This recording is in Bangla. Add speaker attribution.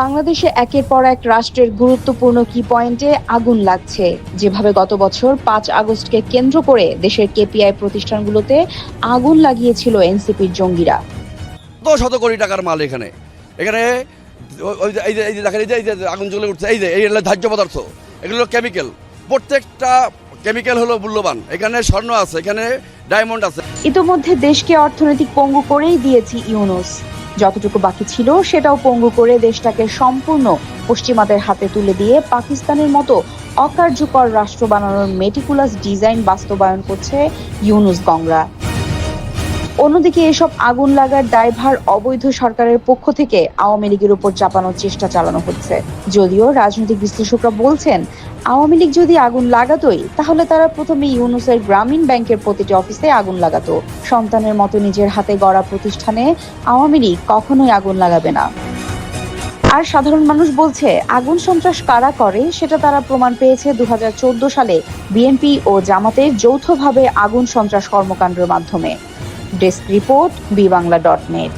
Speaker 1: বাংলাদেশে একের পর এক রাষ্ট্রের গুরুত্বপূর্ণ কি পয়েন্টে আগুন লাগছে। যেভাবে গত বছর পাঁচ আগস্টকে কেন্দ্র করে দেশের কেপিআই প্রতিষ্ঠানগুলোতে আগুন লাগিয়েছিল এনসিপির জঙ্গিরা।
Speaker 2: শত শত কোটি টাকার মাল এখানে। এখানে এই যে দেখেন, এই যে আগুন জ্বলে উঠছে। এই যে এই ধার্য পদার্থ, এগুলো কেমিক্যাল প্রত্যেকটা কেমিক্যাল হলো মূল্যবান। এখানে স্বর্ণ আছে, এখানে ডায়মন্ড আছে।
Speaker 1: ইতোমধ্যে দেশকে অর্থনৈতিক পঙ্গু করেই দিয়েছি ইউনুস। যতটুকু বাকি ছিল, সেটাও পঙ্গু করে দেশটাকে সম্পূর্ণ পশ্চিমাদের হাতে তুলে দিয়ে পাকিস্তানের মতো অকার্যকর রাষ্ট্র বানানোর মেটিকুলাস ডিজাইন বাস্তবায়ন করছে ইউনুস গংরা অন্যদিকে এসব আগুন লাগার দায়ভার অবৈধ সরকারের পক্ষ থেকে আওয়ামী লীগের উপর চাপানোর চেষ্টা চালানো হচ্ছে। যদিও রাজনৈতিক বিশ্লেষকরা বলছেন, আওয়ামী লীগ যদি আগুন লাগাতোই, তাহলে তারা প্রথমে ইউনুসের গ্রামীণ ব্যাংকের প্রতিটি অফিসে আগুন লাগাতো। সন্তানের মতো নিজের হাতে গড়া প্রতিষ্ঠানে আওয়ামী লীগ কখনোই আগুন লাগাবে না। আর সাধারণ মানুষ বলছে, আগুন সন্ত্রাস কারা করে সেটা তারা প্রমাণ পেয়েছে দু হাজার চোদ্দ সালে বিএনপি ও জামাতের যৌথভাবে আগুন সন্ত্রাস কর্মকাণ্ডের মাধ্যমে। desk report B Bangla dot net